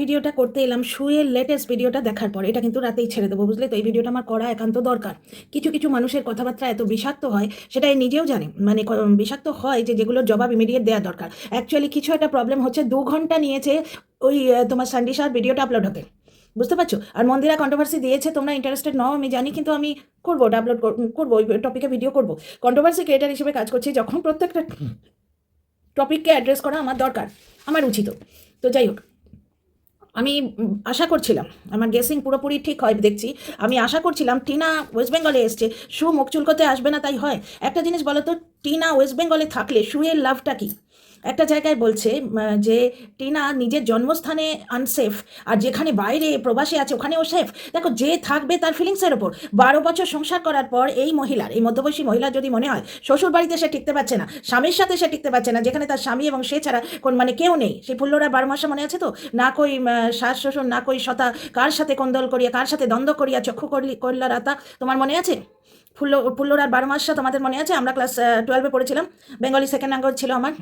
ভিডিওটা করতে এলাম শুয়ে লেটেস্ট ভিডিওটা দেখার পর এটা কিন্তু রাতেই ছেড়ে দেবো বুঝলে তো? এই ভিডিওটা আমার করা একান্ত দরকার। কিছু কিছু মানুষের কথাবার্তা এত বিষাক্ত হয় সেটা নিজেও জানে। মানে বিষাক্ত হয় যে যেগুলোর জবাব ইমিডিয়েট দেওয়া দরকার। অ্যাকচুয়ালি কিছু একটা প্রবলেম হচ্ছে দু ঘণ্টা নিয়েছে ওই তোমার সান্ডিসার ভিডিওটা আপলোড হতে। বুঝতে পারছ? আর মন্দিরা কন্ট্রোভার্সি দিয়েছে তোমরা ইন্টারেস্টেড নও আমি জানি কিন্তু আমি করব ওটা আপলোড করব ওই টপিকে ভিডিও করব। কন্ট্রোভার্সি ক্রিয়েটার হিসেবে কাজ করছি যখন প্রত্যেকটা টপিককে অ্যাড্রেস করা আমার দরকার আমার উচিত। তো যাই হোক আমি আশা করছিলাম, আমার গেসিং পুরোপুরি ঠিক হয়, দেখছি। আমি আশা করছিলাম টিনা ওয়েস্ট বেঙ্গলে এসছে শু মুখ চুলকোতে আসবে না, তাই হয়। একটা জিনিস বলো তো, টিনা ওয়েস্ট বেঙ্গলে থাকলে শুয়ের লাভটা কি? একটা জায়গায় বলছে যে টিনা নিজের জন্মস্থানে আনসেফ আর যেখানে বাইরে প্রবাসী আছে ওখানেও সেফ দেখো, যে থাকবে তার ফিলিংসের ওপর বারো বছর সংসার করার পর এই মহিলার, এই মধ্যবয়সী মহিলা যদি মনে হয় শ্বশুর বাড়িতে সে টিকতে পারছে না, স্বামীর সাথে সে টিকতে পারছে না, যেখানে তার স্বামী এবং সে ছাড়া কোন মানে কেউ নেই। সেই ফুল্লরা বারো মাসে মনে আছে তো? না কই শাস শ্বশুর, না কই শতা কার সাথে কোন্দল করিয়া, কার সাথে দ্বন্দ্ব করিয়া, চক্ষু করলি, করলা রাতা, তোমার মনে আছে? ফুল্ল, ফুল্লরার বারো মাসটা তোমাদের মনে আছে? আমরা ক্লাস টুয়েলভে পড়েছিলাম। বেঙ্গলি সেকেন্ড ল্যাঙ্গুয়েজ ছিল আমার।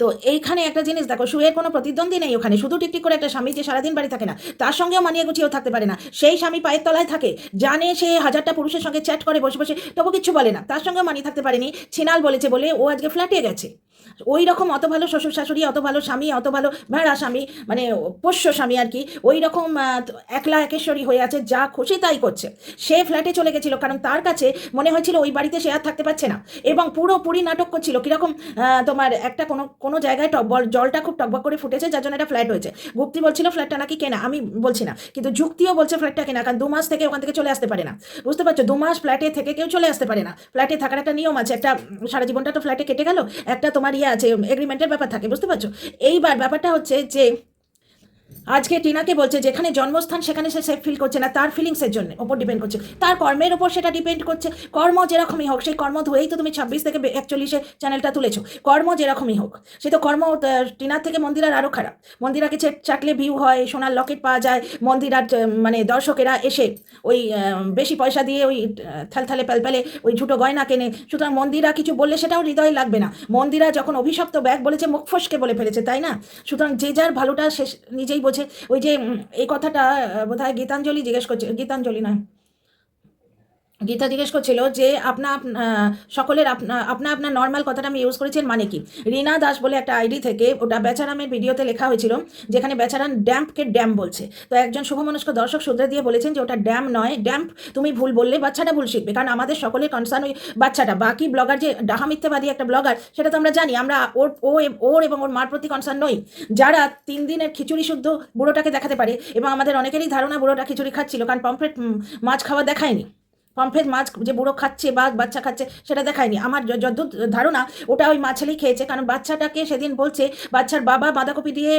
তো এইখানে একটা জিনিস দেখো, শুয়ের কোনো প্রতিদ্বন্দ্বী নেই ওখানে। শুধু টিকটিক করে একটা স্বামী যে সারাদিন বাড়ি থাকে না, তার সঙ্গেও মানিয়ে গুছিয়েও থাকতে পারে না। সেই স্বামী পায়ের তলায় থাকে, জানে সে হাজারটা পুরুষের সঙ্গে চ্যাট করে, বসে বসে, তবু কিছু বলে না। তার সঙ্গেও মানিয়ে থাকতে পারেনি। ছিনাল বলেছে বলে ও আজকে ফ্ল্যাটে গেছে। ওই রকম অত ভালো শ্বশুর শাশুড়ি, অত ভালো স্বামী, অত ভালো ভেড়া স্বামী মানে পোষ্য স্বামী আর কি, ওই রকম একলা একেশ্বরী হয়ে আছে, যা খুশি তাই করছে। সে ফ্ল্যাটে চলে গেছিল, কারণ তার কাছে মনে হয়েছিল ওই বাড়িতে সে আর থাকতে পারছে না। এবং পুরোপুরি নাটক করছিল, কীরকম তোমার একটা কোনো কোনো জায়গায় টক বল জলটা খুব টকবক করে ফুটেছে, যার জন্য এটা ফ্ল্যাট হয়েছে। গুপ্তি বলছিল ফ্ল্যাটটা নাকি কেনা? আমি বলছি না। কিন্তু যুক্তিও বলছে ফ্ল্যাটটা কেনা। কারণ দু মাস থেকে ওখান থেকে চলে আসতে পারে না। বুঝতে পারছ? দু মাস ফ্ল্যাটে থেকে কেউ চলে আসতে পারে না। ফ্ল্যাটে থাকার একটা নিয়ম আছে। একটা সারা জীবনটা তো ফ্ল্যাটে কেটে গেল। একটা তোমার ইয়ে আছে এগ্রিমেন্টের ব্যাপার থাকে। বুঝতে পারছ? এইবার ব্যাপারটা হচ্ছে যে আজকে টিনাকে বলছে যেখানে জন্মস্থান সেখানে সে সেফ ফিল করছে না। তার ফিলিংসের জন্য ওপর ডিপেন্ড করছে। তার কর্মের ওপর সেটা ডিপেন্ড করছে। কর্ম যেরকমই হোক সেই কর্ম ধরেই তো তুমি ছাব্বিশ থেকে একচল্লিশে চ্যানেলটা তুলেছো। কর্ম যেরকমই হোক সে তো কর্ম টিনার থেকে মন্দিরার আরও খারাপ। মন্দিরাকে চে- চাটলে ভিউ হয় সোনার লকেট পাওয়া যায়। মন্দিরার মানে দর্শকেরা এসে ওই বেশি পয়সা দিয়ে ওই আহ, থালথালে প্যালপ্যালে ওই ঝুটো গয়না কেনে। সুতরাং মন্দিরা কিছু বললে সেটাও হৃদয় লাগবে না। মন্দিরা যখন অভিশপ্ত ব্যাগ বলেছে মুখ ফসকে বলে ফেলেছে তাই না? সুতরাং যে যার ভালোটা সে নিজেই বোঝে ওই যে এই কথাটা বোধহয় গীতাঞ্জলি জিজ্ঞেস করছে গীতাঞ্জলি নয় গীতা জিজ্ঞেস করছিল যে আপনা সকলের আপনা আপনা আপনার নর্মাল কথাটা আমি ইউজ করেছি এর মানে কি? রিনা দাস বলে একটা আইডি থেকে ওটা বেচারামের ভিডিওতে লেখা হয়েছিল, যেখানে বেচারাম ড্যাম্পকে ড্যাম বলছে। তো একজন শুভমনস্ক দর্শক শুধরে দিয়ে বলেছেন যে ওটা ড্যাম নয় ড্যাম্প তুমি ভুল বললে বাচ্চাটা ভুল শিখবে। কারণ আমাদের সকলের কনসার্ন ওই বাচ্চাটা। বাকি ব্লগার যে ডাহা মিথ্যাবাদী একটা ব্লগার সেটা তো আমরা জানি। আমরা ওর, ও ওর এবং ওর মার প্রতি কনসার্ন নই। যারা তিন দিনের খিচুড়ি শুদ্ধ বুড়োটাকে দেখাতে পারে, এবং আমাদের অনেকেরই ধারণা বুড়োটা খিচুড়ি খাচ্ছিল, কারণ পমফ্রেট মাছ খাওয়া দেখায়নি। পমফ্রেট মাছ যে বুড়ো খাচ্ছে বা বাচ্চা খাচ্ছে, সেটা দেখায়নি। আমার য- ধারণা, ওটা ওই মাছেলেই খেয়েছে, কারণ বাচ্চাটাকে সেদিন বলছে, বাচ্চার বাবা বাঁধাকপি দিয়ে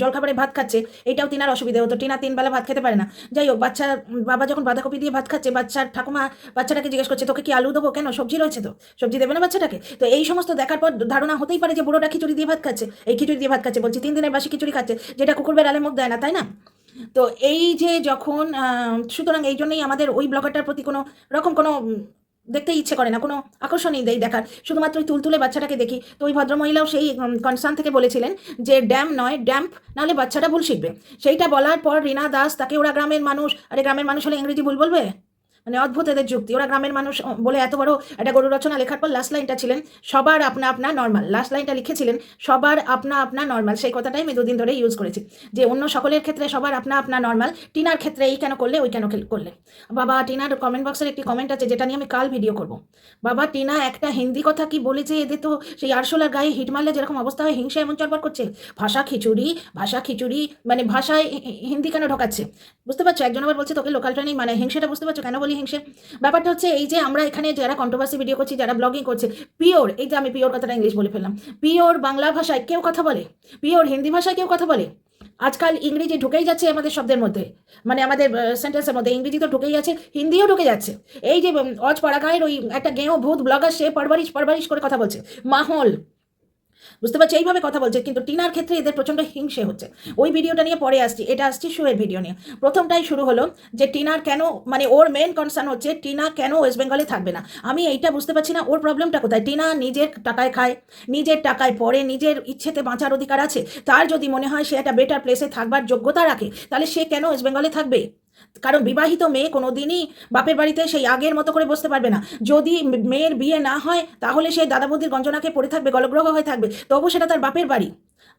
জলখাবারে ভাত খাচ্ছে, এটাও তিনার অসুবিধা হতো। টিনা তিন বেলা ভাত খেতে পারে না। যাই হোক, বাচ্চার বাবা যখন বাঁধাকপি দিয়ে ভাত খাচ্ছে, বাচ্চার ঠাকুমা বাচ্চাটাকে জিজ্ঞেস করছে, তোকে কি আলু দেবো কেন? সবজি রয়েছে তো? সবজি দেবে না বাচ্চাটাকে? তো এই সমস্ত দেখার পর ধারণা হতেই পারে যে বুড়োটা খিচুড়ি দিয়ে ভাত খাচ্ছে। এই খিচুড়ি দিয়ে ভাত খাচ্ছে। বলছি, তিন দিনের বাসি খিচুড়ি খাচ্ছে, যেটা কুকুর বেড়ালে মুখ দেয় না, তাই না? তো এই যে যখন সুতরাং এই জন্যই আমাদের ওই ব্লগারটার প্রতি কোনো রকম কোনো দেখতে ইচ্ছে করে না, কোনো আকর্ষণই দেয় দেখার। শুধুমাত্র ওই তুলতুলে বাচ্চাটাকে দেখি। তো ওই ভদ্রমহিলাও সেই কনসার্ন থেকে বলেছিলেন যে, ড্যাম নয়, ড্যাম্প নাহলে বাচ্চাটা ভুল শিখবে। সেইটা বলার পর রিনা দাস তাকে, ওরা গ্রামের মানুষ। আরে গ্রামের মানুষ হলে ইংরেজি ভুল বলবে? মানে অদ্ভুত এদের যুক্তি। ওরা গ্রামের মানুষ বলে এত বড় একটা গরু রচনা লেখার পর লাস্ট লাইনটা ছিলেন, সবার আপনা আপনা নর্মাল লাস্ট লাইনটা লিখেছিলেন, সবার আপনা আপনা নর্মাল সেই কথাটাই আমি দুদিন ধরে ইউজ করেছি, যে অন্য সকলের ক্ষেত্রে সবার আপনা আপনা নর্মাল টিনার ক্ষেত্রে এই কেন করলে, ওই কেন করলে। বাবা, টিনার কমেন্ট বক্সের একটি কমেন্ট আছে, যেটা নিয়ে আমি কাল ভিডিও করব। বাবা, টিনা একটা হিন্দি কথা কি বলেছে এদের তো, সেই আরশোলার গায়ে হিট মারলে যেরকম অবস্থা হয়, হিংসা এমন চরবার করছে। ভাষা খিচুড়ি ভাষা খিচুড়ি মানে ভাষায় হিন্দি কেন ঢোকাচ্ছে? বুঝতে পারছ? একজন আবার বলছে, তোকে লোকাল ট্রেনিং মানে হিংসাটা বুঝতে পারছ? কেন বলি হিংসে। ব্যাপারটা হচ্ছে এই যে আমরা এখানে যারা কন্ট্রোভার্সি ভিডিও করছি, যারা ব্লগিং করছে, পিওর, এই যে আমি পিওর কথাটা ইংলিশ বলে ফেললাম, পিওর বাংলা ভাষায় কেউ কথা বলে? পিওর হিন্দি ভাষায় কেউ কথা বলে? আজকাল ইংরেজি ঢুকেই যাচ্ছে আমাদের শব্দের মধ্যে মানে আমাদের সেন্টেন্সের মধ্যে, ইংরেজি তো ঢুকেই যাচ্ছে, হিন্দিও ঢুকে যাচ্ছে। এই যে অজ পাড়াগাঁয়ের ওই একটা গেঁয়ো ভূত ব্লগার সে পরবারিশ পরবারিশ করে কথা বলছে। মাহল বুঝতে পারছি? এইভাবে কথা বলছে। কিন্তু টিনার ক্ষেত্রে এদের প্রচণ্ড হিংসে হচ্ছে। ওই ভিডিওটা নিয়ে পরে আসছি। এটা আসছি শুয়ের ভিডিও নিয়ে। প্রথমটাই শুরু হলো যে টিনার কেন মানে ওর মেন কনসার্ন হচ্ছে টিনা কেন ওয়েস্ট বেঙ্গলে থাকবে না। আমি এইটা বুঝতে পারছি না, ওর প্রবলেমটা কোথায়? টিনা নিজের টাকায় খায়, নিজের টাকায় পড়ে, নিজের ইচ্ছেতে বাঁচার অধিকার আছে। তার যদি মনে হয় সে একটা বেটার প্লেসে থাকবার যোগ্যতা রাখে, তাহলে সে কেন ওয়েস্ট বেঙ্গলে থাকবে? কারণ বিবাহিত মেয়ে কোনো দিনই বাপের বাড়িতে সেই আগের মতো করে বসতে পারবে না। যদি মেয়ের বিয়ে না হয়, তাহলে সে দাদা বৌদির গঞ্জনাকে পড়ে থাকবে, গলগ্রহ হয়ে থাকবে, তবু সেটা তার বাপের বাড়ি।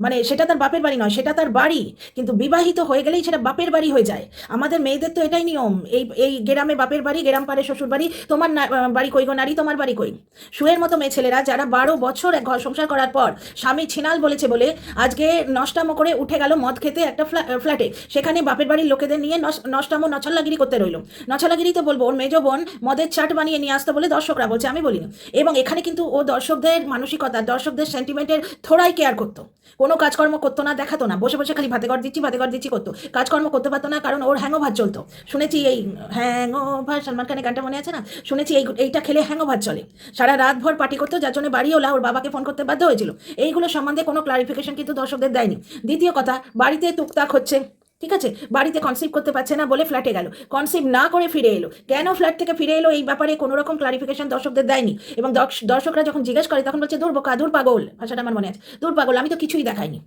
মানে সেটা তার বাপের বাড়ি নয়, সেটা তার বাড়ি। কিন্তু বিবাহিত হয়ে গেলেই সেটা বাপের বাড়ি হয়ে যায়। আমাদের মেয়েদের তো এটাই নিয়ম, এই এই গ্রামে বাপের বাড়ি, গ্রাম পারে শ্বশুর বাড়ি, তোমার বাড়ি কই গো নারী, তোমার বাড়ি কই? শুয়ের মতো মেয়ে ছেলেরা যারা বারো বছর এক ঘর সংসার করার পর স্বামী ছিনাল বলেছে বলে আজকে নষ্টামো করে উঠে গেল মদ খেতে একটা ফ্ল্যা- ফ্ল্যাটে সেখানে বাপের বাড়ির লোকেদের নিয়ে নষ্টামো নছল্লাগিরি করতে রইল। নছল্লাগিরি তো বলব, ওর মেজ বোন মদের চাট বানিয়ে নিয়ে আসতো বলে দর্শকরা বলছে, আমি বলিনি। এবং এখানে কিন্তু ও দর্শকদের মানসিকতা, দর্শকদের সেন্টিমেন্টের থোড়াই কেয়ার করতো। কোনো কাজকর্ম করতো না, দেখাতো না। বসে বসে খালি ভাতে ঘর দিচ্ছি, ভাতে ঘর দিচ্ছি করতো। কাজকর্ম করতে পারতো না, কারণ ওর হ্যাংওভার চলতো। শুনেছি এই হ্যাংওভার সালমান খানের গানটা মনে আছে না? শুনেছি এই এইটা খেলে হ্যাংওভার চলে। সারা রাত ভর পার্টি করতো, যার জন্য বাড়ি ওলা ওর বাবাকে ফোন করতে বাধ্য হয়েছিল। এইগুলো সম্বন্ধে কোনো ক্লারিফিকেশন কিন্তু দর্শকদের দেয়নি। দ্বিতীয় কথা, বাড়িতে টুকটাক হচ্ছে ঠিক আছে? বাড়িতে কনসিভ করতে পারছে না বলে ফ্ল্যাটে গেল। কনসিভ না করে ফিরে এলো। কেন ফ্ল্যাট থেকে ফিরে এলো? এই ব্যাপারে কোনো রকম ক্লারিফিকেশন দর্শকদের দেয়নি। এবং দর্শ- দর্শকরা যখন জিজ্ঞেস করে, তখন বলছে দূর বোকা দূর পাগল। ভাষাটা আমার মনে আছে। দূর পাগল, আমি তো কিছুই দেখাইনি।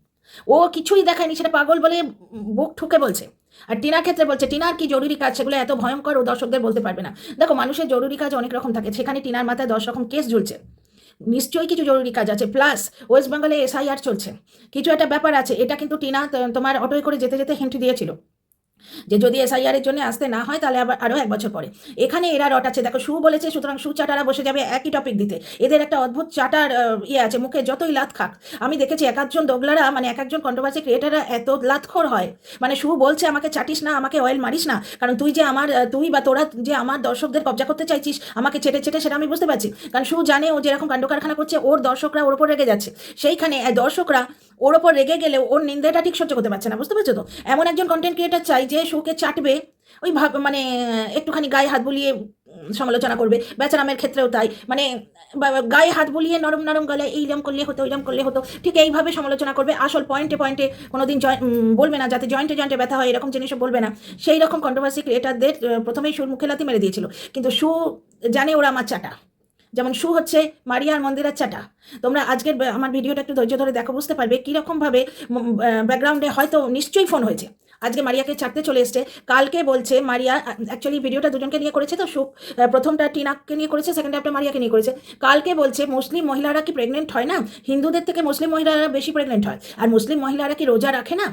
ও কিছুই দেখায়নি সেটা পাগল বলে বুক ঠুকে বলছে। আর টিনার ক্ষেত্রে বলছে, টিনার কি জরুরি কাজ? সেগুলো এত ভয়ঙ্কর ও দর্শকদের বলতে পারবে না। দেখো, মানুষের জরুরি কাজ অনেক রকম থাকে। সেখানে টিনার মাথায় দশ রকম কেস ঝুলছে। নিশ্চয়ই কিছু জরুরি কাজ আছে। প্লাস ওয়েস্ট বেঙ্গলে এসআইআর চলছে। কিছু একটা ব্যাপার আছে। এটা কিন্তু টিনা, তোমার অটোয় করে যেতে যেতে হিন্ট দিয়েছিল। যে যদি এসআইআর এর জন্য আসতে না হয়, তাহলে আবার আরও এক বছর পরে। এখানে এরা রট আছে। দেখো সু বলেছে, সুতরাং সু চাটারা বসে যাবে একই টপিক দিতে। এদের একটা অদ্ভুত চাটার ইয়ে আছে, মুখে যতই লাত খাক। আমি দেখেছি এক একজন দোগলারা মানে এক একজন কন্ট্রোভার্সি ক্রিয়েটাররা এত লাতখোর হয়। মানে সু বলছে, আমাকে চাটিস না, আমাকে অয়েল মারিস না। কারণ তুই যে আমার তুই বা তোরা যে আমার দর্শকদের কবজা করতে চাইছিস, আমাকে চেটে চেটে সেটা আমি বুঝতে পারছি। কারণ সু জানে, ও যেরকম কাণ্ড কারখানা করছে, ওর দর্শকরা ওর ওপর রেগে যাচ্ছে। সেইখানে দর্শকরা ওর ওপর রেগে গেলে ওর নিন্দাটা ঠিক সহ্য করতে পারছে না বুঝতে পারছ তো? এমন একজন কন্টেন্ট ক্রিয়েটার চাই যে সুকে চাটবে ওই ভাব মানে একটুখানি গায়ে হাত বুলিয়ে সমালোচনা করবে। বেচারামের ক্ষেত্রেও তাই। মানে গায়ে হাত বুলিয়ে নরম নরম গলায় এইরম করলে হতো ওই ওইরম করলে হতো ঠিক এইভাবে সমালোচনা করবে। আসল পয়েন্টে পয়েন্টে কোনোদিন জয় উম, বলবে না যাতে জয়েন্টে জয়েন্টে ব্যথা হয় এরকম জিনিসও বলবে না। সেই রকম কন্ট্রোভার্সি ক্রিয়েটারদের প্রথমেই সুর মুখে লাথি মেরে দিয়েছিল। কিন্তু সু জানে ওরা আমার চাটা। যেমন শু হচ্ছে মারিয়ার মন্দিরের চাটা তোমরা আজকের আমার ভিডিওটা একটু ধৈর্য ধরে দেখো, বুঝতে পারবে কীরকমভাবে ব্যাকগ্রাউন্ডে হয়তো নিশ্চয়ই ফোন হয়েছে। আজকে মারিয়াকে ছাড়তে চলে এসছে। কালকে বলছে মারিয়া অ্যাকচুয়ালি ভিডিওটা দুজনকে নিয়ে করেছে তো সুখ প্রথমটা টিনাকে নিয়ে করেছে সেকেন্ড হাফটা মারিয়াকে নিয়ে করেছে। কালকে বলছে, মুসলিম মহিলারা কি প্রেগনেন্ট হয় না? হিন্দুদের থেকে মুসলিম মহিলারা বেশি প্রেগনেন্ট হয়। আর মুসলিম মহিলারা কি রোজা রাখে না?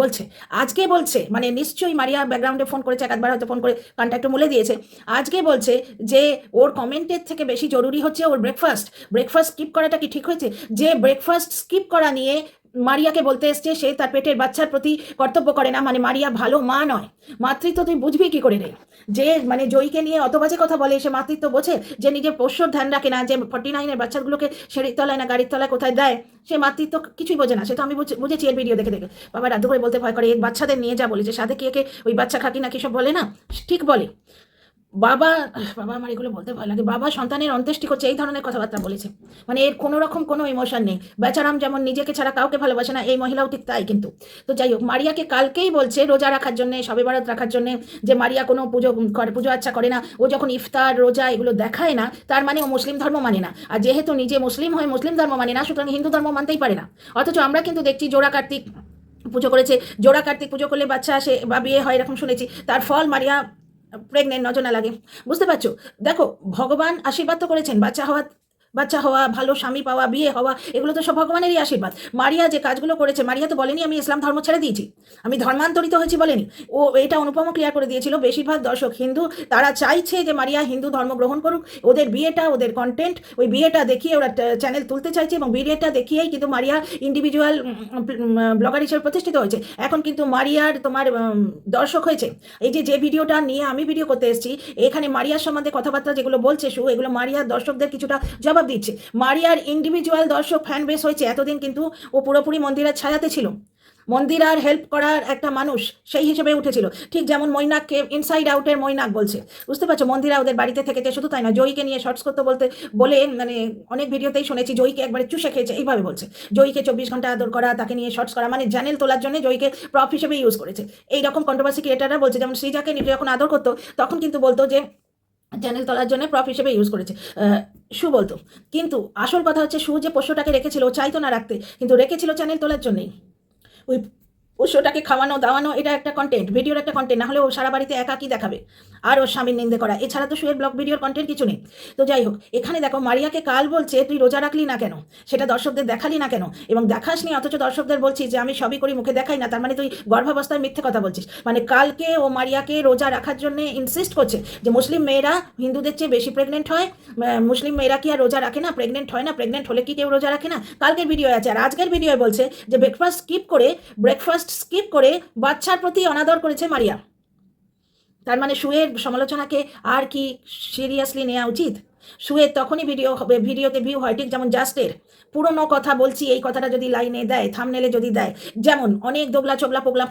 বলছে, আজকে বলছে মানে নিশ্চয়ই মারিয়া ব্যাকগ্রাউন্ডে ফোন করেছে, একবার হয়তো ফোন করে কানটা একটু মুলে দিয়েছে, আজকে বলছে যে ওর কমেন্টের থেকে বেশি জরুরি হচ্ছে ওর ব্রেকফাস্ট ব্রেকফাস্ট স্কিপ করাটা কি ঠিক হয়েছে? যে ব্রেকফাস্ট স্কিপ করা নিয়ে মারিয়াকে বলতে এসছে, সে তার পেটের বাচ্চার প্রতি কর্তব্য করে না। মানে মারিয়া ভালো মা নয়। মাতৃত্ব তুই বুঝবি কি করে রে? যে মানে জয়ীকে নিয়ে অত বাজে কথা বলে, সে মাতৃত্ব বোঝে যে নিজের পোষ্যর ধ্যান রাখে না, যে ফর্টি নাইনের বাচ্চাগুলোকে সিঁড়ির তলায় না, গাড়ির তলায় কোথায় দেয়, সে মাতৃত্ব কিছুই বোঝে না। সে তো আমি বুঝে- বুঝেছি এর ভিডিও দেখে দেখে। বাবা রাধু করে বলতে ভয় করে এই বাচ্চাদের নিয়ে যা বলে যে সাথে কে কে ওই বাচ্চা খাকি নাকি সব বলে না? ঠিক বলে। বাবা বাবা আমার এগুলো বলতে ভয় লাগে। বাবা সন্তানের অন্ত্যেষ্টি করছে, এই ধরনের কথাবার্তা বলেছে। মানে এর কোনো রকম কোনো ইমোশন নেই। বেচারাম যেমন নিজেকে ছাড়া কাউকে ভালোবাসে না, এই মহিলাও ঠিক তাই কিন্তু। তো যাই হোক, মারিয়াকে কালকেই বলছে রোজা রাখার জন্য, সবে বারাত রাখার জন্য, যে মারিয়া কোনো পুজো করে, পুজো আচ্ছা করে না, ও যখন ইফতার, রোজা এগুলো দেখায় না, তার মানে ও মুসলিম ধর্ম মানে না। আর যেহেতু নিজে মুসলিম হয়, মুসলিম ধর্ম মানে না, সুতরাং হিন্দু ধর্ম মানতেই পারে না। অথচ আমরা কিন্তু দেখছি জোড়া কার্তিক পুজো করেছে। জোড়া কার্তিক পুজো করলে বাচ্চা আসে বা বিয়ে হয়, এরকম শুনেছি। তার ফল মারিয়া প্রেগনেন্ট নজনা লাগে। বুঝতে পারছ? দেখো ভগবান আশীর্বাদ তো করেছেন বাচ্চা হওয়া বাচ্চা হওয়া, ভালো স্বামী পাওয়া, বিয়ে হওয়া, এগুলো তো সব ভগবানেরই আশীর্বাদ। মারিয়া যে কাজগুলো করেছে, মারিয়া তো বলেনি আমি ইসলাম ধর্ম ছেড়ে দিয়েছি। আমি ধর্মান্তরিত হয়েছি বলেনি। ও এটা অনুপম ক্লিয়ার করে দিয়েছিল। বেশিরভাগ দর্শক হিন্দু, তারা চাইছে যে মারিয়া হিন্দু ধর্ম গ্রহণ করুক। ওদের বিয়েটা, ওদের কন্টেন্ট ওই বিয়েটা দেখিয়ে ওরা চ্যানেল তুলতে চাইছে এবং বিয়েটা দেখিয়েই কিন্তু মারিয়া ইন্ডিভিজুয়াল ব্লগার হিসেবে প্রতিষ্ঠিত হয়েছে। এখন কিন্তু মারিয়ার তোমার দর্শক হয়েছে। এই যে যে ভিডিওটা নিয়ে আমি ভিডিও করতে এসেছি, এখানে মারিয়ার সম্বন্ধে কথাবার্তা যেগুলো বলছে শু এগুলো মারিয়ার দর্শকদের কিছুটা জবাব দিচ্ছে। মারিয়ার ইন্ডিভিজুয়াল দর্শক ফ্যান বেস হয়েছে এতদিন কিন্তু ও পুরোপুরি মন্দিরের ছায়াতে ছিল। মন্দিরার হেল্প করার একটা মানুষ সেই হিসেবে উঠেছিল। ঠিক যেমন মৈনাককে ইনসাইড আউটের মৈনাক বলছে। বুঝতে পারছ? মন্দিরা ওদের বাড়িতে থেকেছে, শুধু তাই না জয়ীকে নিয়ে শর্টস করতে বলতে, বলে মানে অনেক ভিডিওতেই শুনেছি, জয়ীকে একবারে চুষে খেয়েছে, এইভাবে বলছে। জয়ীকে চব্বিশ ঘণ্টা আদর করা, তাকে নিয়ে শর্টস করা মানে চ্যানেল তোলার জন্য জয়ীকে প্রপ হিসেবে ইউজ করেছে। এইরকম কন্ট্রোভার্সি ক্রিয়েটাররা বলছে, যেমন নিজে যখন আদর করতো, তখন কিন্তু বলতো যে চ্যানেল তোলার জন্য প্রফ হিসেবে ইউজ করেছে। শু বলতো। কিন্তু আসল কথা হচ্ছে শু যে পোষ্যটাকে রেখেছিল, ও চাইতো না রাখতে। কিন্তু রেখেছিল চ্যানেল তোলার জন্যই। ওই পোষ্যটাকে খাওয়ানো, দাওয়ানো, এটা একটা কন্টেন্ট ভিডিওর একটা কন্টেন্ট না হলে ও সারা বাড়িতে একা কি দেখাবে? আর ওর স্বামীর নিন্দে করা, এছাড়া তো শুয়ের ব্লগ ভিডিওর কন্টেন্ট কিছু নেই। তো যাই হোক, এখানে দেখো, মারিয়াকে কাল বলছে, তুই রোজা রাখলি না কেন? সেটা দর্শকদের দেখালি না কেন? এবং দেখাসনি অথচ দর্শকদের বলছিস যে, আমি সবই করি, মুখে দেখাই না, তার মানে তুই গর্ভাবস্থায় মিথ্যে কথা বলছিস। মানে কালকে ও মারিয়াকে রোজা রাখার জন্য ইনসিস্ট করছে যে, মুসলিম মেয়েরা হিন্দুদের চেয়ে বেশি প্রেগনেন্ট হয় মুসলিম মেয়েরা কি আর রোজা রাখে না? প্রেগনেন্ট হয় না? প্রেগনেন্ট হলে কি কেউ রোজা রাখে না? কালকের ভিডিও আছে, আর আজকের ভিডিও বলছে যে ব্রেকফাস্ট স্কিপ করে ব্রেকফাস্ট স্কিপ করে বাচ্চার প্রতি অনাদর করেছে মারিয়া। তার মানে সুয়ের সমালোচনাকে আর কি সিরিয়াসলি নেওয়া উচিত? শুয়ের তখনই ভিডিও হবে ভিডিওতে ভিউ হয়, ঠিক যেমন জাস্টের পুরনো কথা বলছি, এই কথাটা যদি লাইনে দেয় থামনেলে যদি দেয়, যেমন অনেক দোগলা চোগলা পোগলা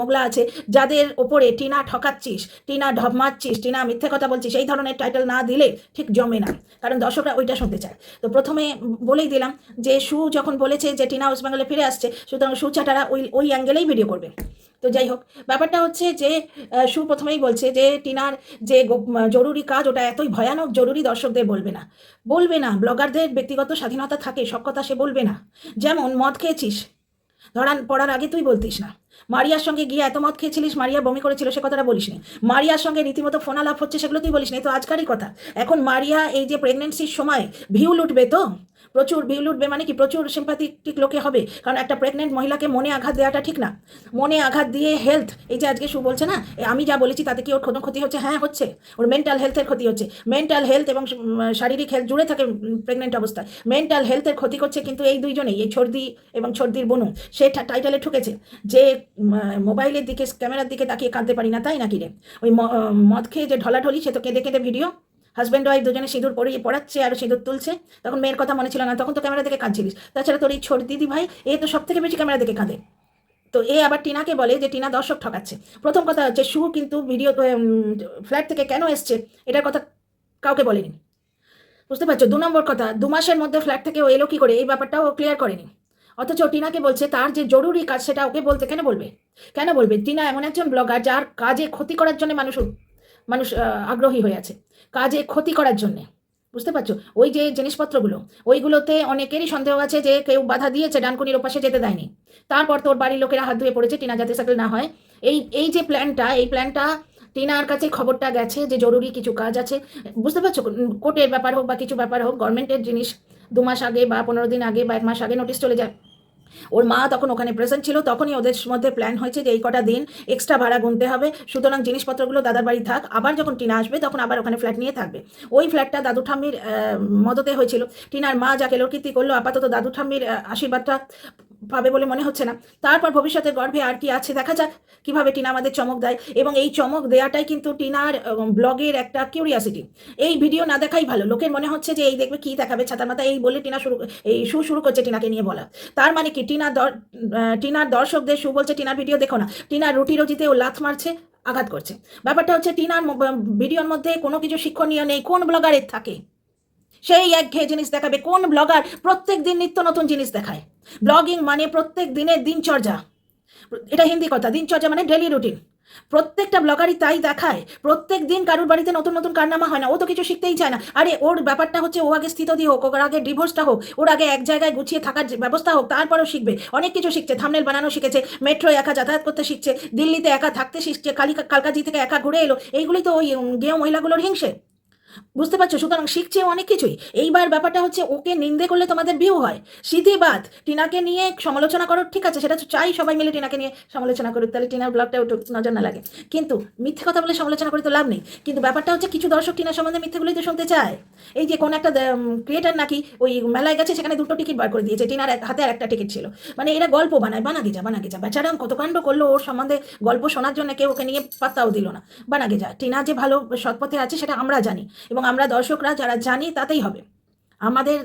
মোগলা আছে, যাদের ওপরে টিনা ঠকাচ্ছিস, টিনা ঢপ মারছিস, টিনা মিথ্যে কথা বলছিস, এই ধরনের টাইটেল না দিলে ঠিক জমে না। কারণ দর্শকরা ওইটা শুনতে চায়। তো প্রথমে বলেই দিলাম যে, সু যখন বলেছে যে টিনা ওয়েস্ট বেঙ্গলে ফিরে আসছে, সুতরাং সু চাটারা ওই ওই অ্যাঙ্গেলেই ভিডিও করবে। তো যাই হোক, ব্যাপারটা হচ্ছে যে সুপ্রথমেই বলছে যে, টিনার যে জরুরি কাজ ওটা এতই ভয়ানক, জরুরি দর্শকদের বলবে না। বলবে না, ব্লগারদের ব্যক্তিগত স্বাধীনতা থাকে, সব কথা সে বলবে না। যেমন মদ খেয়েছিস, ধরান, পড়ার আগে তুই বলতিস না। মারিয়ার সঙ্গে গিয়ে এত মদ খেয়েছিলিস, মারিয়া বমি করেছিল, সে কথাটা বলিস নি মারিয়ার সঙ্গে রীতিমতো ফোন আলাপ হচ্ছে, সেগুলো তুই বলিস নি তো আজকারই কথা। এখন মারিয়া এই যে প্রেগনেন্সির সময় ভিউ লুটবে তো? প্রচুর ভিউ লুটবে মানে কি? প্রচুর সিম্পাথিক লোকে হবে। কারণ একটা প্রেগনেন্ট মহিলাকে মনে আঘাত দেওয়াটা ঠিক না। মনে আঘাত দিয়ে হেলথ এই যে আজকে সু বলছে না আমি যা বলেছি তাতে কি ওর কোনো ক্ষতি হচ্ছে? হ্যাঁ হচ্ছে। ওর মেন্টাল হেলথের ক্ষতি হচ্ছে। মেন্টাল হেলথ এবং শারীরিক হেলথ জুড়ে থাকে প্রেগনেন্ট অবস্থায়। মেন্টাল হেলথের ক্ষতি করছে কিন্তু এই দুইজনেই, এই ছর্দি এবং ছর্দির বনু। সে টাইটেলে ঠুকেছে যে মোবাইলের দিকে, ক্যামেরার দিকে তাকিয়ে কাঁদতে পারি না, তাই নাকি রে? ওই মদ খেয়ে যে ঢলাঢলি, সে তো কেঁদে কেঁদে ভিডিও। হাজব্যান্ড ওয়াইফ দুজনে সিঁদুর পরিয়ে পড়াচ্ছে আর সিঁদুর তুলছে। তখন মেয়ের কথা মনে ছিল না, তখন তো ক্যামেরা দেখে কাঁদছিলিস। তাছাড়া তোর এই ছোট দিদি ভাই, এ তো সব থেকে বেশি ক্যামেরা দেখে কাঁদে। তো এ আবার টিনাকে বলে যে, টিনা দর্শক ঠকাচ্ছে। প্রথম কথা হচ্ছে শু কিন্তু ভিডিও ফ্ল্যাট থেকে কেন এসছে? এটার কথা কাউকে বলেনি। বুঝতে পারছ? দু নম্বর কথা, দু মাসের মধ্যে ফ্ল্যাট থেকে ও এলো কি করে? এই ব্যাপারটাও ক্লিয়ার করেনি। অথচ টিনাকে বলছে, তার যে জরুরি কাজ, সেটা ওকে বলতে কেন বলবে? কেন বলবে? টিনা এমন একজন ব্লগার, যার কাজে ক্ষতি করার জন্য মানুষ মানুষ আগ্রহী হয়ে আছে। কাজে ক্ষতি করার জন্যে। বুঝতে পারছ? ওই যে জিনিসপত্রগুলো, ওইগুলোতে অনেকেরই সন্দেহ আছে যে কেউ বাধা দিয়েছে, ডানকুনির ওপাশে যেতে দেয়নি। তারপর তোর বাড়ির লোকেরা হাত ধুয়ে পড়েছে, টিনা যাতে সেটেল না হয়। এই এই যে প্ল্যানটা এই প্ল্যানটা টিনার কাছে খবরটা গেছে যে জরুরি কিছু কাজ আছে। বুঝতে পারছ? কোর্টের ব্যাপার হোক বা কিছু ব্যাপার হোক গভর্নমেন্টের জিনিস দু মাস আগে বা পনেরো দিন আগে বা এক মাস আগে নোটিশ চলে যায়। ওর মা তখন ওখানে প্রেজেন্ট ছিল, তখনই ওদের মধ্যে প্ল্যান হয়েছে যে এই কটা দিন এক্সট্রা ভাড়া গুনতে হবে। সুতরাং জিনিসপত্রগুলো দাদার বাড়ি থাক, আবার যখন টিনা আসবে তখন আবার ওখানে ফ্ল্যাট নিয়ে থাকবে। ওই ফ্ল্যাটটা দাদু ঠাম্মির মদতে হয়েছিল। টিনার মা যাকে কেলোকীর্তি করল, আপাতত দাদু ঠাম্মির আশীর্বাদটা পাবে বলে মনে হচ্ছে না। তারপর ভবিষ্যতে গর্ভে আর কি আছে দেখা যাক কীভাবে টিনা আমাদের চমক দেয়। এবং এই চমক দেওয়াটাই কিন্তু টিনার ব্লগের একটা কিউরিয়াসিটি এই ভিডিও না দেখাই ভালো। লোকের মনে হচ্ছে যে এই দেখবে কি দেখাবে ছাতার মাথা এই বলে টিনা শুরু, এই শু শুরু করছে টিনাকে নিয়ে বলা। তার মানে কি টিনা টিনার দর্শকদের শু বলছে, টিনার ভিডিও দেখো না। টিনার রুটি রুজিতে ও লাথ মারছে, আঘাত করছে। ব্যাপারটা হচ্ছে টিনার ভিডিওর মধ্যে কোনো কিছু শিক্ষণীয় নেই। কোন ব্লগারের থাকে? সেই একঘেয়ে জিনিস দেখাবে। কোন ব্লগার প্রত্যেক দিন নিত্য নতুন জিনিস দেখায়? ব্লগিং মানে প্রত্যেক দিনের দিনচর্যা। এটা হিন্দি কথা, দিনচর্যা মানে ডেলি রুটিন প্রত্যেকটা ব্লগারই তাই দেখায়। প্রত্যেক দিন কারুর বাড়িতে নতুন নতুন কারনামা হয় না, ও তো কিছু শিখতেই চায় না। আরে, ওর ব্যাপারটা হচ্ছে ও আগে স্থিতদি হোক, ওর আগে ডিভোর্সটা হোক, ওর আগে এক জায়গায় গুছিয়ে থাকার ব্যবস্থা হোক, তারপরেও শিখবে। অনেক কিছু শিখছে থামনেল বানানো শিখেছে মেট্রো একা যাতায়াত করতে শিখছে, দিল্লিতে একা থাকতে শিখছে কালি কালকাজি থেকে একা ঘুরে এলো। এইগুলি তো ওই গেও মহিলাগুলোর হিংসে। বুঝতে পারছ? সুতরাং শিখছে অনেক কিছুই। এইবার ব্যাপারটা হচ্ছে, ওকে নিন্দে করলে তোমাদের ভিউ হয়। সিধিবাদ টিনাকে নিয়ে সমালোচনা করো, ঠিক আছে, সেটা চাই সবাই মিলে টিনাকে নিয়ে সমালোচনা করুক। তাহলে টিনার ব্লগটা একটু নজর না লাগে। কিন্তু মিথ্যে কথা বলে সমালোচনা করে তো লাভ নেই। কিন্তু ব্যাপারটা হচ্ছে, কিছু দর্শক টিনার সম্বন্ধে মিথ্যেগুলোই তো শুনতে চায়। এই যে কোন একটা ক্রিয়েটার নাকি ওই মেলায় গেছে, সেখানে দুটো টিকিট বার করে দিয়েছে। টিনার হাতে আর একটা টিকিট ছিল। মানে এরা গল্প বানায়, বানাগে যা বানাগে যা। বেচারাম কত কাণ্ড করল ওর সম্বন্ধে গল্প শোনার জন্য, কেউ ওকে নিয়ে পাত্তাও দিল না। বানাগে যা। টিনা যে ভালো সৎপথে আছে, সেটা আমরা জানি। এবং আমরা দর্শকরা যারা জানি তাতেই হবে। আমাদের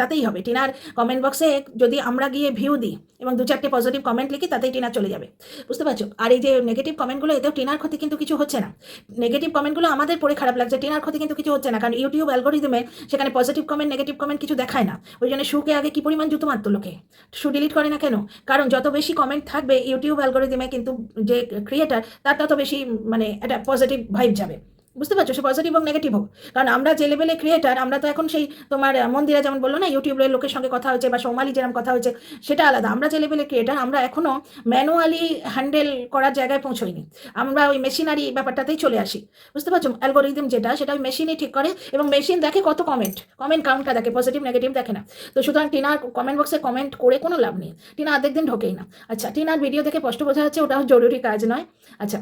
তাতেই হবে। টিনার কমেন্ট বক্সে যদি আমরা গিয়ে ভিউ দিই এবং দু চারটে পজিটিভ কমেন্ট লিখি, তাতেই টিনা চলে যাবে। বুঝতে পারছ? আর এই যে নেগেটিভ কমেন্টগুলো এতেও টিনার ক্ষতি কিন্তু কিছু হচ্ছে না। নেগেটিভ কমেন্টগুলো আমাদের পড়ে খারাপ লাগছে, টিনার ক্ষতি কিন্তু কিছু হচ্ছে না। কারণ ইউটিউব অ্যালগোরিদমে সেখানে পজিটিভ কমেন্ট নেগেটিভ কমেন্ট কিছু দেখায় না। ওই জন্য শুকে আগে কি পরিমাণ জুতো মারতো লোকে? শু ডিলিট করে না কেন? কারণ যত বেশি কমেন্ট থাকবে ইউটিউব অ্যালগোরিদমে কিন্তু যে ক্রিয়েটার তার তত বেশি মানে একটা পজিটিভ ভাইব যাবে। বুঝতে পারছ? সে পজিটিভ এবং নেগেটিভ হোক। কারণ আমরা যে লেভেলে ক্রিয়েটার আমরা তো এখন সেই তোমার মন্দিরা যেমন বলল না ইউটিউবের লোকের সঙ্গে কথা হয়েছে বা সোমালি যেরকম কথা হয়েছে, সেটা আলাদা। আমরা যে লেভেলে ক্রিয়েটার আমরা এখনও ম্যানুয়ালি হ্যান্ডেল করার জায়গায় পৌঁছইনি। আমরা ওই মেশিনারি ব্যাপারটাতেই চলে আসি। বুঝতে পারছ? অ্যালগোরিদম যেটা, সেটা ওই মেশিনই ঠিক করে এবং মেশিন দেখে কত কমেন্ট কমেন্ট কাউন্টটা দেখে পজিটিভ নেগেটিভ দেখে না। তো সুতরাং টিনার কমেন্ট বক্সে কমেন্ট করে কোনো লাভ নেই। টিনা অর্ধেক দিন ঢোকেই না। আচ্ছা টিনার ভিডিও দেখে স্পষ্ট বোঝা যাচ্ছে, ওটা জরুরি কাজ নয়। আচ্ছা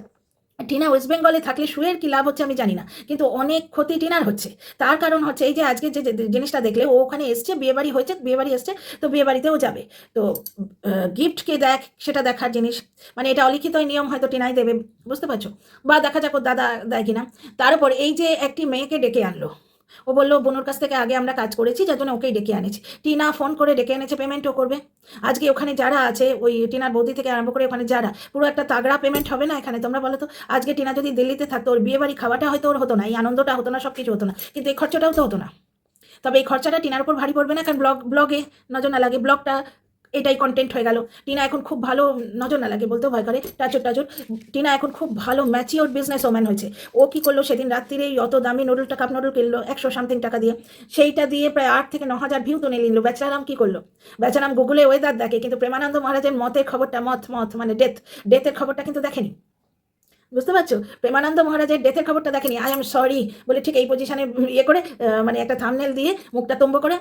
টিনা ওয়েস্ট বেঙ্গলে থাকলে শুয়ের কি লাভ হচ্ছে আমি জানি না, কিন্তু অনেক ক্ষতি টিনার হচ্ছে। তার কারণ হচ্ছে এই যে আজকে যে জিনিসটা দেখলে, ও ওখানে এসছে, বিয়েবাড়ি হয়েছে বিয়ে বাড়ি এসছে, তো বিয়ে বাড়িতেও যাবে। তো গিফট কে দেখ, সেটা দেখার জিনিস। মানে এটা অলিখিত নিয়ম হয়তো টিনাই দেবে, বুঝতে পারছ? বা দেখা যাক দাদা দেয় কিনা। তার উপর এই যে একটি মেয়েকে ডেকে আনলো ও বলল, বোনুর কাছ থেকে আগে আমরা কাজ করেছি, যার জন্য ওকেই ডেকে আনেছি। টিনা ফোন করে ডেকে এনেছে পেমেন্টও করবে। আজকে ওখানে যারা আছে, ওই টিনার বৌদি থেকে আরম্ভ করে ওখানে যারা, পুরো একটা তাগড়া পেমেন্ট হবে না এখানে, তোমরা বলো তো? আজকে টিনা যদি দিল্লিতে থাকতো, ওর বিয়ে বাড়ি খাওয়াটা হয়তো ওর হতো না, এই আনন্দটা হতো না সব কিছু হতো না, কিন্তু এই খরচাটাও তো হতো না। তবে এই খরচাটা টিনার উপর ভারী পড়বে না, কারণ ব্লগ ব্লগে নজর না লাগে ব্লগটা এটাই কন্টেন্ট হয়ে গেল। টিনা এখন খুব ভালো নজর না লাগে বলতেও ভয় করে। টাচর টাচর। টিনা এখন খুব ভালো ম্যাচিওর বিজনেস ওম্যান হয়েছে। ও কি করল সেদিন রাত্রিরেই অত দামি নুডলটা কাপ নুডল কিনলো, একশো সামথিং টাকা দিয়ে। সেইটা দিয়ে প্রায় আট থেকে ন হাজার ভিউ তো নিয়ে নিল। বেচারাম কি করল? বেচারাম গুগলে ওয়েদার দেখে, কিন্তু প্রেমানন্দ মহারাজের মতের খবরটা মত মত মানে ডেথ ডেথের খবরটা কিন্তু দেখেনি। বুঝতে পারছ? প্রেমানন্দ মহারাজের ডেথের খবরটা দেখেনি। আই এম সরি বলে ঠিক এই পজিশনে ইয়ে করে মানে একটা থামনেল দিয়ে মুখটা তম্ব করে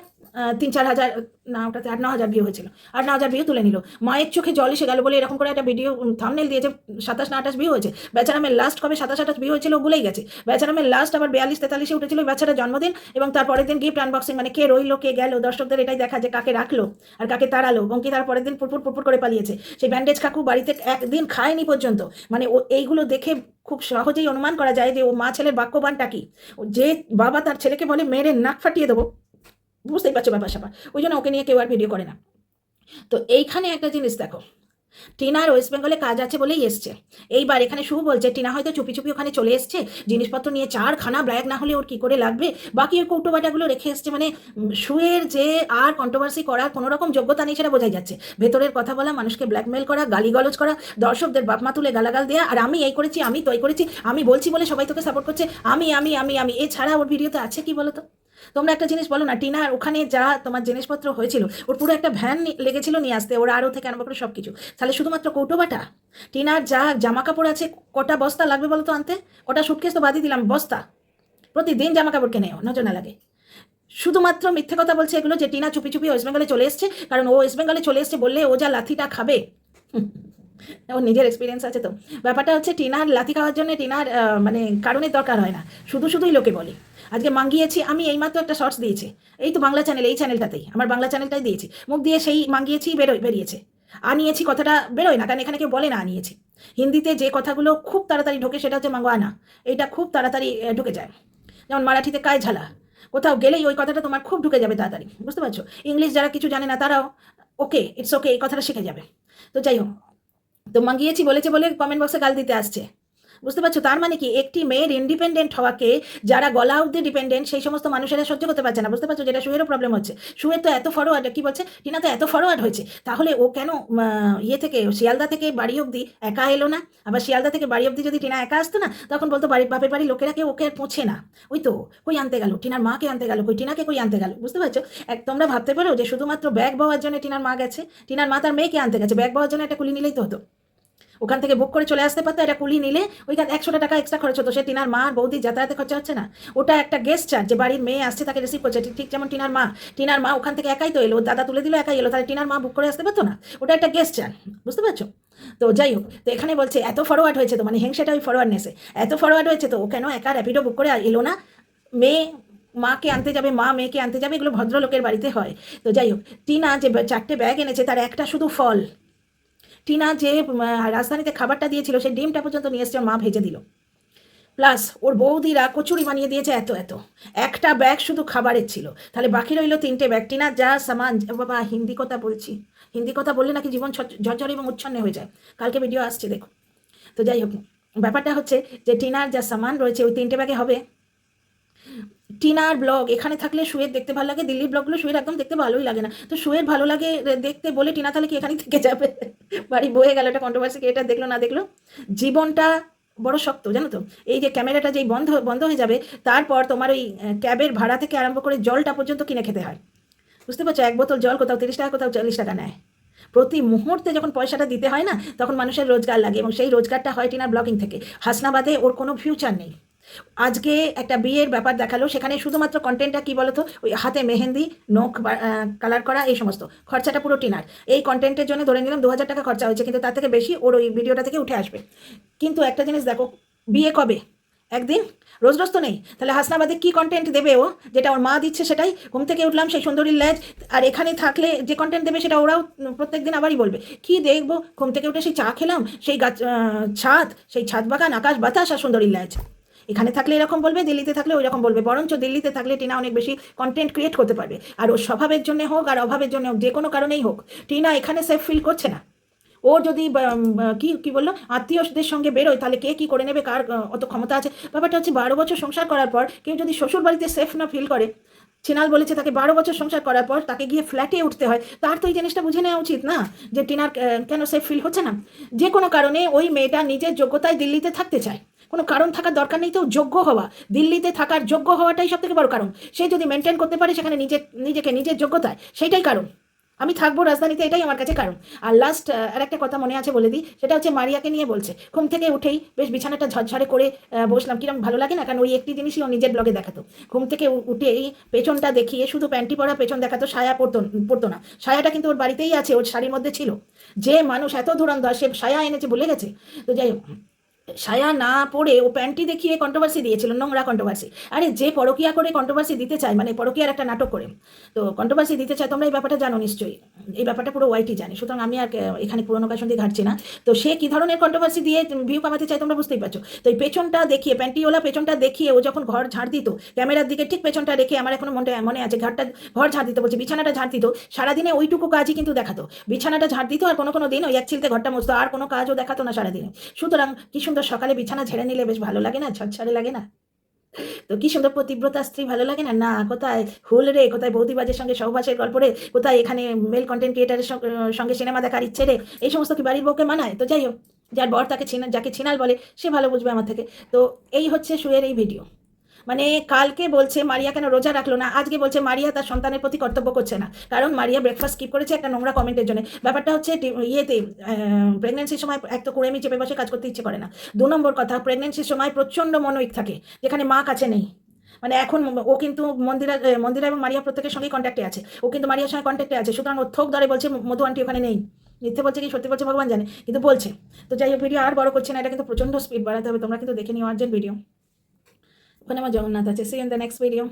তিন চার হাজার, না, ওটাতে আট, ন হাজার ভিউ হয়েছিল। আট, ন হাজার ভিউ তুলে নিল। মায়ের চোখে জল এসে গেল বলে এরকম করে একটা ভিডিও থামনেল দিয়েছে, সাতাশ না আঠাশ ভিউ হয়েছে। বেচারামের লাস্ট কবে সাতাশ, আঠাশ ভিউ হয়েছিল ভুলেই গেছে। বেচারামের লাস্ট আবার বিয়াল্লিশ, তেতাল্লিশে উঠেছিল বাচ্চাটার জন্মদিন এবং তারপরের দিন গিফট আনবক্সিং মানে কে রইল, কে গেল, দর্শকদের এটাই দেখা যে কাকে রাখল আর কাকে তাড়ালো এবং কি তারপরের দিন পুরপুর পুরপুর করে পালিয়েছে। সেই ব্যান্ডেজ কাকু বাড়িতে একদিন খায়নি পর্যন্ত। মানে ও এইগুলো দেখে খুব সহজেই অনুমান করা যায় যে ও মা ছেলের বাক্যবানটা কি? যে বাবা তার ছেলেকে বলে, মেরে নাক ফাটিয়ে দেবো। বুঝতেই পারছ ব্যাপার স্যাপার। ওই জন্য ওকে নিয়ে কেউ আর ভিডিও করে না। তো এইখানে একটা জিনিস দেখো। টিনার ওয়েস্ট বেঙ্গলে কাজ আছে বলেই এসছে। এইবার এখানে শুভ বলছে, টিনা হয়তো চুপি চুপি ওখানে চলে এসছে। জিনিসপত্র নিয়ে চার খানা ব্ল্যাক না হলে ওর কি করে লাগবে? বাকি ওর কৌটোবাটাগুলো রেখে এসছে মানে শুয়ের যে আর কন্ট্রোভার্সি করার কোনো রকম যোগ্যতা নেই সেটা বোঝাই যাচ্ছে। ভেতরের কথা বলা, মানুষকে ব্ল্যাকমেল করা, গালিগালজ করা, দর্শকদের বাপমা তুলে গালাগাল দেওয়া আর আমি এই করেছি, আমি তো করেছি, আমি বলছি বলে সবাই তোকে সাপোর্ট করছে, আমি আমি আমি আমি। এছাড়া ওর ভিডিওতে আছে কি বলো তো তোমরা একটা জিনিস বলো না টিনার ওখানে যা তোমার জিনিসপত্র হয়েছিল, ওর পুরো একটা ভ্যান লেগেছিল নিয়ে আসতে, ওরা আরও থেকে করে সব কিছু তাহলে শুধুমাত্র কৌটোবাটা টিনার যা জামা কাপড় আছে, কটা বস্তা লাগবে বলো তো আনতে? কটা সুটকেস তো বাদই দিলাম, বস্তা। প্রতিদিন জামা কাপড় কেনে নজর না লাগে। শুধুমাত্র মিথ্যে কথা বলছে এগুলো যে টিনা চুপি চুপি ওয়েস্ট বেঙ্গলে চলে এসছে, কারণ ও ওয়েস্ট বেঙ্গলে চলে এসছে বললে ও যা লাথিটা খাবে। ওর নিজের এক্সপিরিয়েন্স আছে তো। ব্যাপারটা হচ্ছে টিনার লাথি খাওয়ার জন্য টিনার মানে কারণের দরকার হয় না। শুধু শুধুই লোকে বলে। আজকে মাঙ্গিয়েছি, আমি এইমাত্র একটা শর্টস দিয়েছি। এই তো বাংলা চ্যানেল এই চ্যানেলটাতেই আমার বাংলা চ্যানেলটাই দিয়েছি। মুখ দিয়ে সেই মাঙ্গিয়েছি বেরোয়, বেরিয়েছে। আনিয়েছি কথাটা বেরোয় না, কারণ এখানে কেউ বলে না আনিয়েছি হিন্দিতে যে কথাগুলো খুব তাড়াতাড়ি ঢোকে, সেটা হচ্ছে মাঙ্গোয়ানা এটা খুব তাড়াতাড়ি ঢুকে যায়। যেমন মারাঠিতে কায় ঝালা। কোথাও গেলেই ওই কথাটা তোমার খুব ঢুকে যাবে তাড়াতাড়ি, বুঝতে পারছ? ইংলিশ যারা কিছু জানে না, তারাও ওকে ইটস ওকে এই কথাটা শিখে যাবে। তো যাই হোক, তো মাঙ্গিয়েছি বলেছে বলে কমেন্ট বক্সে গাল দিতে আসছে। বুঝতে পারছ? তার মানে কি? একটি মেয়ের ইন্ডিপেন্ডেন্ট হওয়াকে যারা গলা অব্দি ডিপেন্ডেন্ট সেই সমস্ত মানুষেরা সহ্য করতে পারছে না। বুঝতে পারছ? যেটা শুয়েরও প্রবলেম হচ্ছে। শুয়ের তো এত ফরওয়ার্ড কি বলছে? টিনা তো এত ফরওয়ার্ড হয়েছে। তাহলে ও কেন ইয়ে থেকে, শিয়ালদা থেকে বাড়ি অব্দি একা এলো না? আবার শিয়ালদা থেকে বাড়ি অব্দি যদি টিনা একা আসতো না, তখন বলতো বাড়ির বাপের বাড়ির লোকেরা কেউ ওকে আর পৌঁছে না। ওই তো, কই আনতে গেল? টিনার মাকে আনতে গেল? কই টিনাকে কই আনতে গেল? বুঝতে পারছ? এক, তোমরা ভাবতে পারো যে শুধুমাত্র ব্যাগ বাওয়ার জন্য টিনার মা গেছে। টিনার মা তার মেয়েকে আনতে গেছে। ব্যাগ বাওয়ার জন্য একটা কুলি নিলেই তো হতো। ওখান থেকে বুক করে চলে আসতে পারতো এটা কুলি নিলে ওইখানে একশোটা টাকা এক্সট্রা খরচ হতো। সে টিনার মা আর বৌদি যাতায়াতে খরচা হচ্ছে না। ওটা একটা গেস্ট চার্জ যে বাড়ির মেয়ে আসছে তাকে রিসিভ করছে। ঠিক- যেমন টিনার মা। টিনার মা ওখান থেকে একাই তো এলো, দাদা তুলে দিল, একাই এলো। তাহলে টিনার মা বুক করে আসতে পারতো না? ওটা একটা গেস্ট চার্জ বুঝতে পারছ? তো যাই হোক, তো এখানে বলছে, এত ফরওয়ার্ড হয়েছে তো? মানে হিংসাটা ওই ফরওয়ার্ডনেসে এত ফরওয়ার্ড হয়েছে তো? ও কেন একা র্যাপিডো বুক করে এলো না? মেয়ে, মাকে আনতে যাবে, মা মেয়েকে আনতে যাবে, এগুলো ভদ্রলোকের বাড়িতে হয়। তো যাই হোক, টিনা যে চারটে ব্যাগ এনেছে, তার একটা শুধু ফল। টিনা যে রাজধানীতে খাবারটা দিয়েছিল, সেই ডিমটা পর্যন্ত নিয়ে এসছে, মা ভেজে দিল। প্লাস ওর বৌদিরা কচুরি বানিয়ে দিয়েছে এত এত। একটা ব্যাগ শুধু খাবারের ছিল। তাহলে বাকি রইল তিনটে ব্যাগ। টিনা, যা সামান বাবা, হিন্দি কথা বলছি। হিন্দি কথা বললে নাকি জীবন ঝর- ঝরঝরে এবং উচ্ছন্ন হয়ে যায়। কালকে ভিডিও আসছে, দেখো। তো যাই হোক, ব্যাপারটা হচ্ছে যে, টিনার যা সামান রয়েছে, ওই তিনটে ব্যাগে হবে। টিনার ব্লগ, এখানে থাকলে শুয়ের দেখতে ভালো লাগে, দিল্লির ব্লগগুলো শুয়ের একদম দেখতে ভালোই লাগে না। তো শুয়ের ভালো লাগে দেখতে বলে টিনা তাহলে কি এখানেই থেকে যাবে? বাড়ি বয়ে গেল এটা কন্ট্রোভার্সি এটা দেখল না দেখল? জীবনটা বড় শক্ত, জানো তো? এই যে ক্যামেরাটা যেই বন্ধ বন্ধ হয়ে যাবে, তারপর তোমার ওই ক্যাবের ভাড়া থেকে আরম্ভ করে জলটা পর্যন্ত কিনে খেতে হয়। বুঝতে পারছ? এক বোতল জল কোথাও তিরিশ টাকা, কোথাও চল্লিশ টাকা নেয়। প্রতি মুহূর্তে যখন পয়সাটা দিতে হয় না, তখন মানুষের রোজগার লাগে এবং সেই রোজগারটা হয় টিনার ব্লগিং থেকে। হাসনাবাদে ওর কোনো ফিউচার নেই। আজকে একটা বিয়ের ব্যাপার দেখাল, সেখানে শুধুমাত্র কন্টেন্টটা কি বলতো? ওই হাতে মেহেন্দি, নখ কালার করা, এই সমস্ত। খরচাটা পুরো টিনার। এই কন্টেন্টের জন্য ধরে নিলাম দু হাজার টাকা খরচা হয়েছে, কিন্তু তার থেকে বেশি ওর ওই ভিডিওটা থেকে উঠে আসবে। কিন্তু একটা জিনিস দেখো, বিয়ে কবে? একদিন? রোজ রোজ তো নেই। তাহলে হাসনাবাদে কি কন্টেন্ট দেবে ও? যেটা ওর মা দিচ্ছে সেটাই। ঘুম থেকে উঠলাম সেই সুন্দরীর ল্যাজ আর এখানে থাকলে যে কন্টেন্ট দেবে সেটা ওরাও প্রত্যেক দিন আবারই বলবে। কি দেখব? ঘুম থেকে উঠে সেই চা খেলাম, সেই গাছ ছাদ, সেই ছাদ বাগান, আকাশ, বাতাস আর সুন্দরীর ল্যাজ এখানে থাকলে এরকম বলবে, দিল্লিতে থাকলে ওই রকম বলবে। বরঞ্চ দিল্লিতে থাকলে টিনা অনেক বেশি কন্টেন্ট ক্রিয়েট করতে পারবে। আর ওর স্বভাবের জন্য হোক আর অভাবের জন্য হোক, যে কোনো কারণেই হোক, টিনা এখানে সেফ ফিল করছে না। ও যদি কি কি বলল? আত্মীয়দের সঙ্গে বেরোয়, তাহলে কে কি করে নেবে? কার অত ক্ষমতা আছে? ব্যাপারটা হচ্ছে বারো বছর সংসার করার পর কেউ যদি শ্বশুর বাড়িতে সেফ না ফিল করে চিনাল বলেছে তাকে বারো বছর সংসার করার পর তাকে গিয়ে ফ্ল্যাটে উঠতে হয়, তার তো এই জিনিসটা বুঝে নেওয়া উচিত না, যে টিনার কেন সেফ ফিল হচ্ছে না? যে কোনো কারণে ওই মেয়েটা নিজের যোগ্যতায় দিল্লিতে থাকতে চায়। কোনো কারণ থাকার দরকার নেই তো, যোগ্য হওয়া। দিল্লিতে থাকার যোগ্য হওয়াটাই সব থেকে বড় কারণ। সে যদি মেনটেন করতে পারে সেখানে নিজে, নিজেকে, নিজের যোগ্যতায় সেইটাই কারণ। আমি থাকব রাজধানীতে, এটাই আমার কাছে কারণ। আর লাস্ট আর একটা কথা মনে আছে বলে দিই, সেটা হচ্ছে মারিয়াকে নিয়ে বলছে। ঘুম থেকে উঠেই বেশ বিছানাটা ঝরঝরে করে বসলাম। কিরম ভালো লাগে না? কারণ ওই একটি জিনিসই ও নিজের ব্লগে দেখাতো। ঘুম থেকে উঠে এই পেছনটা দেখিয়ে শুধু প্যান্টি পরা, পেছন দেখাতো সায়া পরতো পড়তো না। সায়াটা কিন্তু ওর বাড়িতেই আছে, ওর শাড়ির মধ্যে ছিল। যে মানুষ এত ধুরন্ধর, সে সায়া এনেছে ভুলে গেছে। তো যাই হোক সায়া না পরে ও প্যান্টি দেখিয়ে কন্ট্রোভার্সি দিয়েছিল, নোংরা কন্ট্রোভার্সি আরে যে পরকিয়া করে কন্ট্রোভার্সি দিতে চায় মানে পরকিয়ার একটা নাটক করে। তো কন্ট্রোভার্সি দিতে চায়, তোমরা এই ব্যাপারটা জানো নিশ্চয়ই। এই ব্যাপারটা পুরো ওয়াইটি জানে, সুতরাং আমি আর এখানে পুরোনো কাশন দিয়ে ঘাটছি না। তো সে কী ধরনের কন্ট্রোভার্সি দিয়ে ভিউ কামাতে চায় তোমরা বুঝতেই পারছ। তো এই পেছনটা দেখিয়ে, প্যান্টিওলা পেছনটা দেখিয়ে ও যখন ঘর ঝাড় দিত, ক্যামেরার দিকে ঠিক পেছনটা রেখে আমার এখনও মনে মনে আছে ঘরটা ঘর ঝাড় দিতে, বলছি বিছানাটা ঝাড় দিত, সারাদিনে ওইটুকু কাজই কিন্তু দেখাতো। বিছানাটা ঝাড় দিত আর কোনো কোনো দিন ওই এক চিলতে ঘরটা মুছতো, আর কোনো কাজও দেখাতো না সারাদিনে। সুতরাং কি সুন্দর সকালে বিছানা ছেড়ে নিলে বেশ ভালো লাগে না? ছড়ছড়ে লাগে না? তো কি সুন্দর পতিব্রতা, স্ত্রী ভালো লাগে না? না, কোথায়? হুল রে, কোথায় বৌদিবাজের সঙ্গে সহবাসের গল্প রে? কোথায় এখানে মেল কন্টেন্ট ক্রিয়েটারের সঙ্গে সিনেমা দেখার ইচ্ছে রে? এই সমস্ত কি বাড়ির বউকে মানায়? তো যাই হোক, যার বর তাকে ছিনা, যাকে ছিনাল বলে, সে ভালো বুঝবে আমার থেকে। তো এই হচ্ছে শুয়ের এই ভিডিও মানে কালকে বলছে মারিয়া কেন রোজা রাখল না? আজকে বলছে মারিয়া তার সন্তানের প্রতি কর্তব্য করছে না। কারণ মারিয়া ব্রেকফাস্ট স্কিপ করেছে একটা নোংরা কমেন্টের জন্য। ব্যাপারটা হচ্ছে ইয়েতে প্রেগনেন্সির সময় এক তো কুড়েমি চেপে বসে কাজ করতে ইচ্ছে করে না। দু নম্বর কথা প্রেগনেন্সির সময় প্রচণ্ড মনোইক থাকে, যেখানে মা কাছে নেই। মানে এখন ও কিন্তু মন্দিরা মন্দিরা এবং মারিয়া প্রত্যেকের সঙ্গেই কন্ট্যাক্টে আছে। ও কিন্তু মারিয়ার সঙ্গে কন্ট্যাক্টে আছে। সুতরাং ও থোক ধরে বলছে মধু আন্টি ওখানে নেই। মিথ্যে বলছে কি, সত্যি বলছে ভগবান জানে। কিন্তু বলছে। তো যাই হোক ভিডিও আর বড় করছে না, এটা কিন্তু প্রচণ্ড স্পিড বাড়াতে হবে। তোমরা কিন্তু দেখে নিও আর্জেন্ট ভিডিও ওখানে আমার জগন্নাথ আছে see in the next video